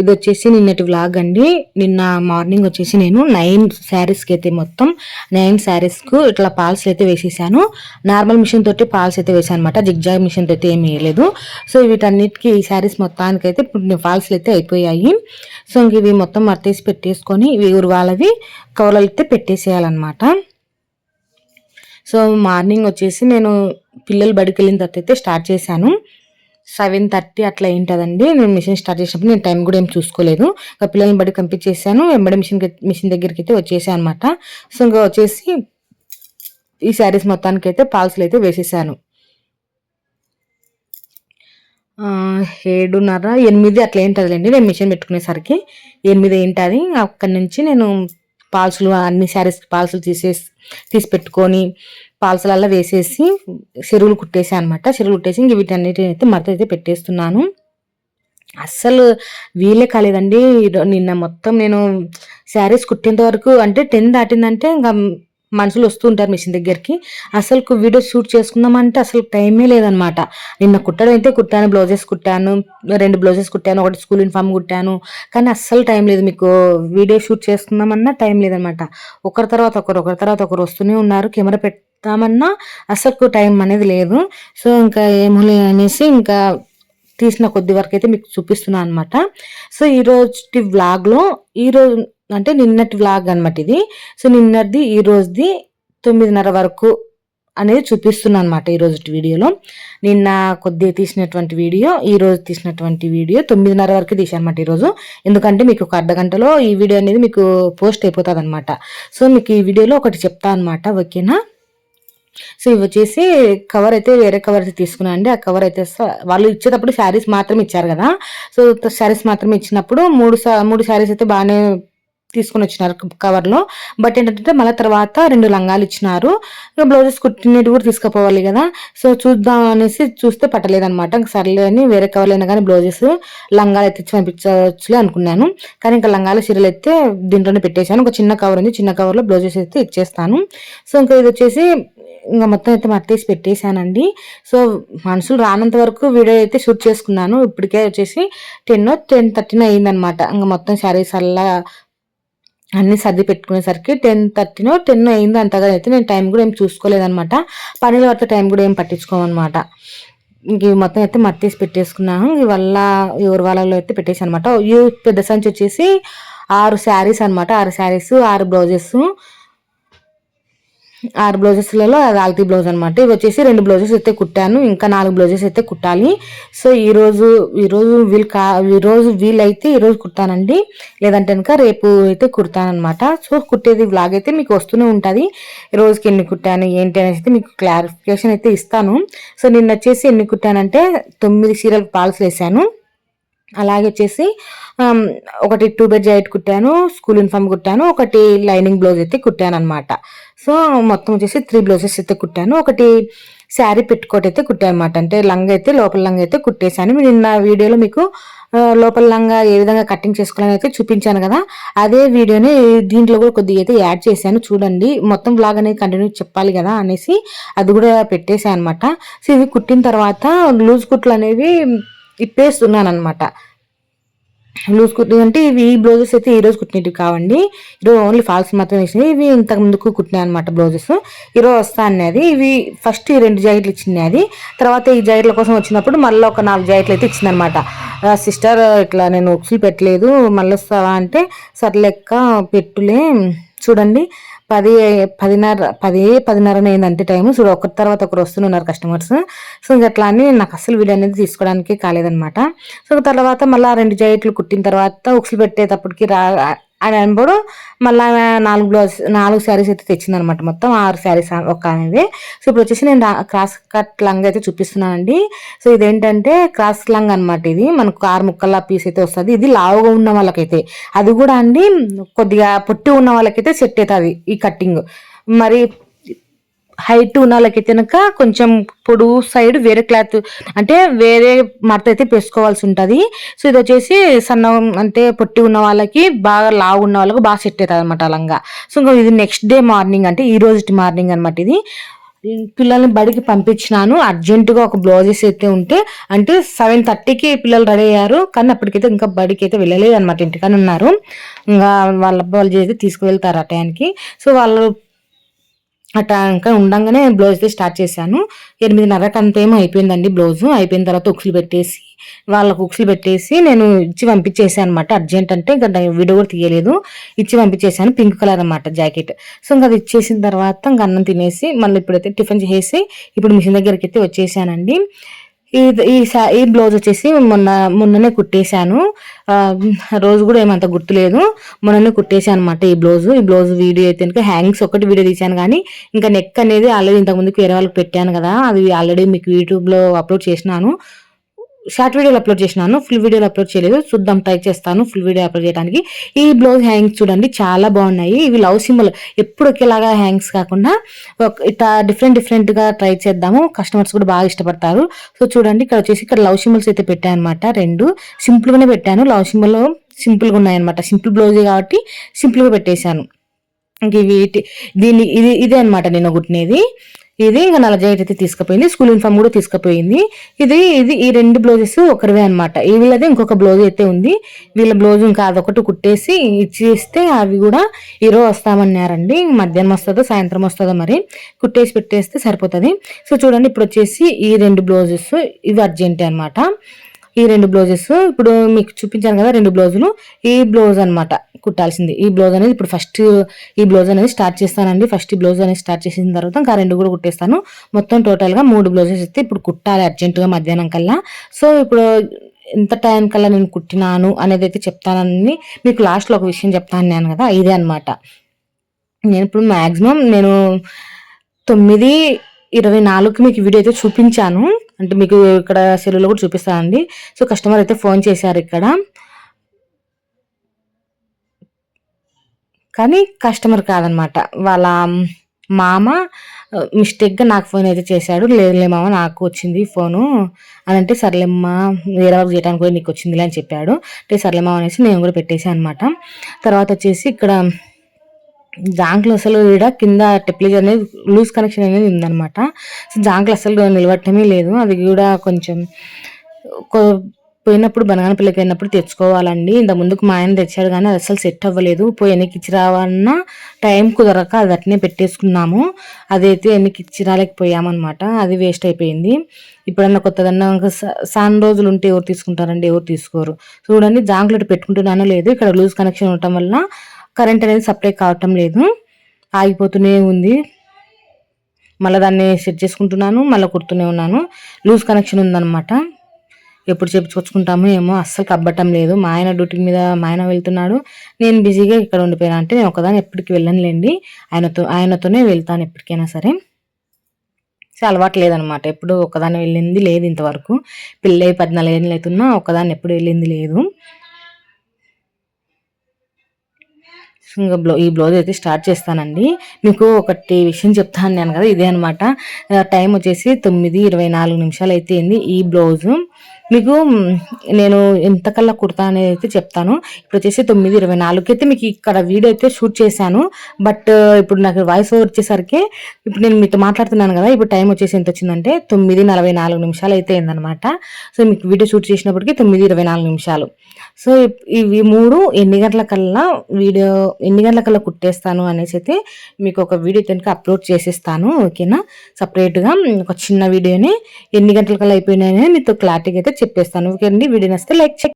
ఇది వచ్చేసి నిన్నటి వ్లాగ్ అండి. నిన్న మార్నింగ్ వచ్చేసి నేను నైన్ శారీస్కి అయితే మొత్తం నైన్ శారీస్కు ఇట్లా పాల్స్ అయితే వేసేసాను. నార్మల్ మిషన్ తోటి పాల్స్ అయితే వేసాను అనమాట జిగ్జాగ్ మిషన్ తోటి ఏమి వేయలేదు. సో వీటన్నిటికి ఈ శారీస్ మొత్తానికి అయితే ఇప్పుడు ఫాల్స్ అయితే అయిపోయాయి. సో ఇంక ఇవి మొత్తం మర్తేసి పెట్టేసుకొని ఇవి ఊరు వాళ్ళవి కవర్లు అయితే పెట్టేసేయాలన్నమాట. సో మార్నింగ్ వచ్చేసి నేను పిల్లలు బడికి వెళ్ళిన తర్వాత అయితే స్టార్ట్ చేశాను. సెవెన్ థర్టీ అట్లా ఏంటదండి? నేను మిషన్ స్టార్ట్ చేసినప్పుడు నేను టైం కూడా ఏం చూసుకోలేదు. ఇంకా పిల్లల్ని బడి పంపించేసాను వెంబడి మిషన్ మిషన్ దగ్గరికి అయితే వచ్చేసాను అనమాట సో ఇంకా వచ్చేసి ఈ శారీస్ మొత్తానికి అయితే పాల్స్లు అయితే వేసేసాను. ఏడున్నర ఎనిమిది అట్లా ఏంటదండి నేను మిషన్ పెట్టుకునేసరికి ఎనిమిది ఏంటది? అక్కడి నుంచి నేను పాల్సులు అన్ని శారీస్ పాల్సులు తీసేసి తీసి పెట్టుకొని పాల్సలల్లా వేసేసి చెరువులు కుట్టేసాను అనమాట చెరువులు కుట్టేసి ఇంక వీటన్నిటిని అయితే మరత అయితే పెట్టేస్తున్నాను. అస్సలు వీలే కాలేదండి. నిన్న మొత్తం నేను శారీస్ కుట్టేంత వరకు అంటే టెన్ దాటిందంటే ఇంకా మనుషులు వస్తూ ఉంటారు మిషన్ దగ్గరికి. అసలు వీడియో షూట్ చేసుకుందామంటే అసలు టైమే లేదనమాట నిన్న కుట్టడం అయితే కుట్టాను బ్లౌజెస్ కుట్టాను రెండు బ్లౌజెస్ కుట్టాను ఒకటి స్కూల్ యూనిఫామ్ కుట్టాను. కానీ అస్సలు టైం లేదు మీకు. వీడియో షూట్ చేసుకుందామన్నా టైం లేదనమాట ఒకరి తర్వాత ఒకరు ఒకరి తర్వాత ఒకరు వస్తూనే ఉన్నారు. కెమెరా పెడతామన్నా అసలు టైం అనేది లేదు. సో ఇంకా ఏమో అనేసి ఇంకా తీసిన కొద్ది వరకు అయితే మీకు చూపిస్తున్నాను అనమాట సో ఈరోజు వ్లాగ్లో ఈరోజు అంటే నిన్నటి వ్లాగ్ అనమాట ఇది. సో నిన్నటిది ఈ రోజుది తొమ్మిదిన్నర వరకు అనేది చూపిస్తున్నాను అనమాట ఈరోజు వీడియోలో. నిన్న కొద్దిగా తీసినటువంటి వీడియో ఈ రోజు తీసినటువంటి వీడియో తొమ్మిదిన్నర వరకు తీసాను అనమాట ఈరోజు ఎందుకంటే మీకు ఒక అర్ధ గంటలో ఈ వీడియో అనేది మీకు పోస్ట్ అయిపోతుంది అనమాట సో మీకు ఈ వీడియోలో ఒకటి చెప్తా అనమాట ఓకేనా? సో ఇవి వచ్చేసి కవర్ అయితే వేరే కవర్ అయితే తీసుకున్నాను అండి. ఆ కవర్ అయితే వాళ్ళు ఇచ్చేటప్పుడు శారీస్ మాత్రమే ఇచ్చారు కదా. సో శారీస్ మాత్రమే ఇచ్చినప్పుడు మూడు మూడు శారీస్ అయితే బాగానే తీసుకుని వచ్చినారు కవర్లో. బట్ ఏంటంటే మళ్ళీ తర్వాత రెండు లంగాలు ఇచ్చినారు. ఇంకా బ్లౌజెస్ కుట్టినట్టు కూడా తీసుకుపోవాలి కదా. సో చూద్దాం అనేసి చూస్తే పట్టలేదనమాట ఇంకా సర్లే అని వేరే కవర్లైనా అయినా కానీ బ్లౌజెస్ లంగాలు అయితే పంపించవచ్చులే అనుకున్నాను. కానీ ఇంకా లంగాలు చీరలు అయితే దీంట్లోనే పెట్టేశాను. ఒక చిన్న కవర్ ఉంది. చిన్న కవర్లో బ్లౌజెస్ అయితే ఇచ్చేస్తాను. సో ఇంకా ఇది వచ్చేసి ఇంకా మొత్తం అయితే మట్టేసి పెట్టేశానండి. సో మనుషులు రానంత వరకు వీడియో అయితే షూట్ చేసుకున్నాను. ఇప్పటికే వచ్చేసి టెన్ టెన్ థర్టీన్ అయిందనమాట ఇంకా మొత్తం శారీస్ అలా అన్ని సర్ది పెట్టుకునేసరికి టెన్ థర్టీనో టెన్ అయింది అంతగా అయితే నేను టైం కూడా ఏం చూసుకోలేదనమాట పనుల వరకు టైం కూడా ఏం పట్టించుకోమన్నమాట. ఇంక మొత్తం అయితే మట్టేసి పెట్టేసుకున్నాను. ఇవల్ల ఎవరి వాళ్ళలో అయితే పెట్టేసి అనమాట ఈ పెద్ద సంచి వచ్చేసి ఆరు శారీస్ అనమాట ఆరు శారీస్ ఆరు బ్లౌజెస్ ఆరు బ్లౌజెస్లలో అది ఆల్తీ బ్లౌజ్ అనమాట ఇవి వచ్చేసి రెండు బ్లౌజెస్ అయితే కుట్టాను. ఇంకా నాలుగు బ్లౌజెస్ అయితే కుట్టాలి. సో ఈరోజు ఈరోజు వీలు కా ఈరోజు వీలైతే ఈరోజు కుడతానండి. లేదంటే కనుక రేపు అయితే కుడతానమాట సో కుట్టేది వ్లాగ్ అయితే మీకు వస్తూనే ఉంటుంది. రోజుకి ఎన్ని కుట్టాను ఏంటి అనేసి మీకు క్లారిఫికేషన్ అయితే ఇస్తాను. సో నిన్న వచ్చేసి ఎన్ని కుట్టానంటే తొమ్మిది చీరలు పాల్స్ వేసాను అలాగే వచ్చేసి ఒకటి టూ బెడ్ జాయిట్ కుట్టాను స్కూల్ యూనిఫామ్ కుట్టాను ఒకటి లైనింగ్ బ్లౌజ్ అయితే కుట్టాను అనమాట సో మొత్తం వచ్చేసి త్రీ బ్లౌజెస్ అయితే కుట్టాను. ఒకటి శారీ పెట్టుకోటి అయితే కుట్టాను అనమాట అంటే లంగ్ అయితే లోపల లంగ్ అయితే కుట్టేశాను. నిన్న వీడియోలో మీకు లోపల లంగా ఏ విధంగా కటింగ్ చేసుకోవాలని అయితే చూపించాను కదా. అదే వీడియోని దీంట్లో కూడా కొద్దిగా అయితే యాడ్ చేశాను. చూడండి మొత్తం బ్లాగ్ అనేది కంటిన్యూ చెప్పాలి కదా అనేసి అది కూడా పెట్టేశాను అనమాట సో ఇవి కుట్టిన తర్వాత లూజ్ కుట్లు అనేవి ఇప్పేస్తున్నాను అనమాట లూజ్ కుట్టి అంటే ఇవి ఈ బ్లౌజెస్ అయితే ఈ రోజు కుట్టినవి కావండి. ఈరోజు ఓన్లీ ఫాల్స్ మాత్రమే ఇచ్చినాయి ఇవి ఇంతకు ముందుకు కుట్టినాయి అనమాట బ్లౌజెస్. ఈరోజు వస్తా అన్నది. ఇవి ఫస్ట్ ఈ రెండు జాకెట్లు ఇచ్చినాయి అది తర్వాత ఈ జాకెట్ల కోసం వచ్చినప్పుడు మళ్ళీ ఒక నాలుగు జాకెట్లు అయితే ఇచ్చిందనమాట సిస్టర్ ఇట్లా నేను ఒక్సులు పెట్టలేదు. మళ్ళీ వస్తావా అంటే సర్లెక్క పెట్టులే. చూడండి. పది పదిన్నర పది పదిన్నర అయింది అంతే టైం సో ఒకరి తర్వాత ఒకరు వస్తున్నారు కస్టమర్స్ సో ఇంకా అట్లా అని నాకు అసలు వీడియో అనేది తీసుకోవడానికి కాలేదనమాట సో తర్వాత మళ్ళీ రెండు జాకెట్లు కుట్టిన తర్వాత ఉక్సులు పెట్టేటప్పటికి రా అని అనబడు మళ్ళీ నాలుగు బ్లౌజ్ నాలుగు శారీస్ అయితే తెచ్చిందనమాట మొత్తం. ఆరు శారీస్ ఒక అనేది సో ఇప్పుడు వచ్చేసి నేను క్రాస్ కట్ లంగ్ అయితే చూపిస్తున్నానండి. సో ఇదేంటంటే క్రాస్ లంగ్ అనమాట ఇది. మనకు ఆరు ముక్కల పీస్ అయితే వస్తుంది. ఇది లావుగా ఉన్న వాళ్ళకైతే. అది కూడా అండి కొద్దిగా పొట్టి ఉన్న వాళ్ళకైతే సెట్ అవుతుంది ఈ కట్టింగ్. మరి హైట్ ఉన్న వాళ్ళకి కనుక కొంచెం పొడుగు సైడ్ వేరే క్లాత్ అంటే వేరే మడత అయితే పెసుకోవాల్సి ఉంటుంది. సో ఇది వచ్చేసి సన్న అంటే పొట్టి ఉన్న వాళ్ళకి బాగా లావు ఉన్న వాళ్ళకి బాగా సెట్ అవుతుంది అనమాట అలంగా సో ఇంకా ఇది నెక్స్ట్ డే మార్నింగ్ అంటే ఈ రోజు మార్నింగ్ అనమాట ఇది. పిల్లల్ని బడికి పంపించినాను. అర్జెంటుగా ఒక బ్లౌజెస్ అయితే ఉంటే అంటే సెవెన్ థర్టీకి పిల్లలు రెడీ అయ్యారు. కానీ అప్పటికైతే ఇంకా బడికి అయితే వెళ్ళలేదు అనమాట ఇంటికని ఉన్నారు. ఇంకా వాళ్ళ వాళ్ళు చేసి తీసుకువెళ్తారు ఆ టైంకి సో వాళ్ళు అట్లా ఇంకా ఉండంగానే బ్లౌజ్ అయితే స్టార్ట్ చేశాను. ఎనిమిదిన్నరకు అంతేమో అయిపోయిందండి బ్లౌజ్. అయిపోయిన తర్వాత ఉక్సులు పెట్టేసి వాళ్ళకు ఉక్సులు పెట్టేసి నేను ఇచ్చి పంపించేసాను అనమాట అర్జెంట్ అంటే ఇంకా వీడియో కూడా తీయలేదు. ఇచ్చి పంపించేసాను పింక్ కలర్ అనమాట జాకెట్. సో ఇంకా అది ఇచ్చేసిన తర్వాత ఇంకా అన్నం తినేసి మళ్ళీ ఇప్పుడైతే టిఫిన్ చేసి ఇప్పుడు మిషన్ దగ్గరికి అయితే వచ్చేసానండి. ఈ ఈ ఈ బ్లౌజ్ వచ్చేసి మొన్న మొన్ననే కుట్టేశాను. రోజు కూడా ఏమంత గుర్తులేదు. మొన్ననే కుట్టేశాను అనమాట ఈ బ్లౌజ్. ఈ బ్లౌజ్ వీడియో అయితే హ్యాంగ్స్ ఒకటి వీడియో తీశాను కానీ ఇంకా నెక్ అనేది ఆల్రెడీ ఇంతకుముందుకు వేరే వాళ్ళకి పెట్టాను కదా. అది ఆల్రెడీ మీకు యూట్యూబ్లో అప్లోడ్ చేసినాను. షార్ట్ వీడియోలు అప్లోడ్ చేసినాను ఫుల్ వీడియోలు అప్లోడ్ చేయలేదు. చూద్దాం ట్రై చేస్తాను ఫుల్ వీడియో అప్లోడ్ చేయడానికి ఈ బ్లౌజ్ హ్యాంగ్స్ చూడండి చాలా బాగున్నాయి. ఇవి లవ్ సింబల్ ఎప్పుడు ఒకేలాగా హ్యాంగ్స్ కాకుండా ఇట్లా డిఫరెంట్ డిఫరెంట్గా ట్రై చేద్దాము. కస్టమర్స్ కూడా బాగా ఇష్టపడతారు. సో చూడండి ఇక్కడ వచ్చేసి ఇక్కడ లవ్ సింబల్స్ అయితే పెట్టాను అనమాట రెండు. సింపుల్గానే పెట్టాను. లవ్ సింబల్ సింపుల్గా ఉన్నాయన్నమాట సింపుల్ బ్లౌజే కాబట్టి సింపుల్గా పెట్టేశాను. ఇంక ఇవి దీన్ని ఇది ఇదే అనమాట నేను గుట్టినేది ఇది ఇక నల్ల జాకెట్ అయితే తీసుకుపోయింది. స్కూల్ యూనిఫామ్ కూడా తీసుకుపోయింది. ఇది ఇది ఈ రెండు బ్లౌజెస్ ఒకరివే అనమాట ఈ వీళ్ళది ఇంకొక బ్లౌజ్ అయితే ఉంది. వీళ్ళ బ్లౌజ్ ఇంకా అదొకటి కుట్టేసి ఇచ్చేస్తే అవి కూడా ఈరోజు వస్తామన్నారండి. మధ్యాహ్నం వస్తుందో సాయంత్రం వస్తుందో మరి కుట్టేసి పెట్టేస్తే సరిపోతుంది. సో చూడండి ఇప్పుడు వచ్చేసి ఈ రెండు బ్లౌజెస్ ఇవి అర్జెంటే అనమాట ఈ రెండు బ్లౌజెస్. ఇప్పుడు మీకు చూపించాను కదా రెండు బ్లౌజులు. ఈ బ్లౌజ్ అనమాట కుట్టాల్సింది. ఈ బ్లౌజ్ అనేది ఇప్పుడు ఫస్ట్ ఈ బ్లౌజ్ అనేది స్టార్ట్ చేస్తానండి. ఫస్ట్ ఈ బ్లౌజ్ అనేది స్టార్ట్ చేసిన తర్వాత ఇంకా రెండు కూడా కుట్టేస్తాను. మొత్తం టోటల్గా మూడు బ్లౌజెస్ అయితే ఇప్పుడు కుట్టాలి అర్జెంటుగా మధ్యాహ్నం కల్లా. సో ఇప్పుడు ఎంత టైం కల్లా నేను కుట్టినాను అనేది అయితే చెప్తానని మీకు లాస్ట్లో ఒక విషయం చెప్తాను నేను కదా. ఇదే అనమాట నేను ఇప్పుడు మ్యాక్సిమం నేను తొమ్మిది ఇరవై నాలుగుకి మీకు వీడియో అయితే చూపించాను. అంటే మీకు ఇక్కడ సెలవులో కూడా చూపిస్తానండి. సో కస్టమర్ అయితే ఫోన్ చేశారు ఇక్కడ. కానీ కస్టమర్ కాదనమాట. వాళ్ళ మామ మిస్టేక్గా నాకు ఫోన్ అయితే చేశాడు. లేదులే మామ నాకు వచ్చింది ఫోను. అని అంటే సర్లేమ్మా వేరే వాళ్ళకి చేయడానికి కూడా నీకు వచ్చిందిలే అని చెప్పాడు. అంటే సర్లేమా అనేసి నేను కూడా పెట్టేసాను అనమాట. తర్వాత వచ్చేసి ఇక్కడ జాంకులు అసలు ఇక్కడ కింద టెప్లేజ్ అనేది లూజ్ కనెక్షన్ అనేది ఉందనమాట సో జాంక్లు అసలు నిలబట్టమే లేదు. అది కూడా కొంచెం పోయినప్పుడు బనగాన పిల్లకి పోయినప్పుడు తెచ్చుకోవాలండి. ఇంత ముందుకు మా ఆయన తెచ్చాడు కానీ అది అసలు సెట్ అవ్వలేదు. పోయి ఎన్నికి ఇచ్చి రావాలన్నా టైం కుదరక అది అట్నే పెట్టేసుకున్నాము. అదైతే ఎన్నికి ఇచ్చి రాలేకపోయామన్నమాట అది వేస్ట్ అయిపోయింది. ఇప్పుడన్నా కొత్తదన్నా ఇంకా సాన్ రోజులు ఉంటే ఎవరు తీసుకుంటారండి? ఎవరు తీసుకోరు. చూడండి జాంక్లెట్ పెట్టుకుంటున్నానో లేదు ఇక్కడ లూజ్ కనెక్షన్ ఉండటం వల్ల కరెంట్ అనేది సప్లై కావటం లేదు. ఆగిపోతూనే ఉంది. మళ్ళీ దాన్ని సెట్ చేసుకుంటున్నాను. మళ్ళీ కుడుతూనే ఉన్నాను. లూజ్ కనెక్షన్ ఉందన్నమాట. ఎప్పుడు చెప్పుకొచ్చుకుంటామో ఏమో అస్సలు కబ్బటం లేదు. మా ఆయన డ్యూటీ మీద మా ఆయన వెళ్తున్నాడు. నేను బిజీగా ఇక్కడ ఉండిపోయాను. అంటే నేను ఒకదాని ఎప్పటికి వెళ్ళనులేండి. ఆయనతో ఆయనతోనే వెళ్తాను ఎప్పటికైనా సరే. సో అలవాటు లేదనమాట ఎప్పుడు ఒకదాన్ని వెళ్ళింది లేదు ఇంతవరకు. పిల్లై పద్నాలుగు ఏళ్ళు అవుతున్నా ఒకదాన్ని ఎప్పుడు వెళ్ళింది లేదు. ఇంకా బ్లౌ ఈ బ్లౌజ్ అయితే స్టార్ట్ చేస్తానండి. మీకు ఒకటి విషయం చెప్తాను నేను కదా ఇదే అనమాట టైం వచ్చేసి తొమ్మిది ఇరవై నాలుగు నిమిషాలు అయితే ఈ బ్లౌజు. మీకు నేను ఎంతకల్లా కుర్తా అనేది అయితే చెప్తాను. ఇప్పుడు వచ్చేసి తొమ్మిది ఇరవై నాలుగుకి అయితే మీకు ఇక్కడ వీడియో అయితే షూట్ చేశాను. బట్ ఇప్పుడు నాకు వాయిస్ ఓవర్ వచ్చేసరికి ఇప్పుడు నేను మీతో మాట్లాడుతున్నాను కదా ఇప్పుడు టైం వచ్చేసి ఎంత వచ్చిందంటే తొమ్మిది నలభై నాలుగు నిమిషాలు అయితే అయిందనమాట సో మీకు వీడియో షూట్ చేసినప్పటికీ తొమ్మిది ఇరవై నాలుగు నిమిషాలు. సో ఇవి మూడు ఎన్ని గంటలకల్లా వీడియో ఎన్ని గంటలకల్లా కుట్టేస్తాను అనేసి అయితే మీకు ఒక వీడియో కనుక అప్లోడ్ చేసేస్తాను ఓకేనా? సపరేట్గా ఒక చిన్న వీడియోని ఎన్ని గంటలకల్లా అయిపోయినాయని మీతో క్లారిటీగా అయితే చెప్పేస్తాను. ఓకే అండి. Video నస్తే like check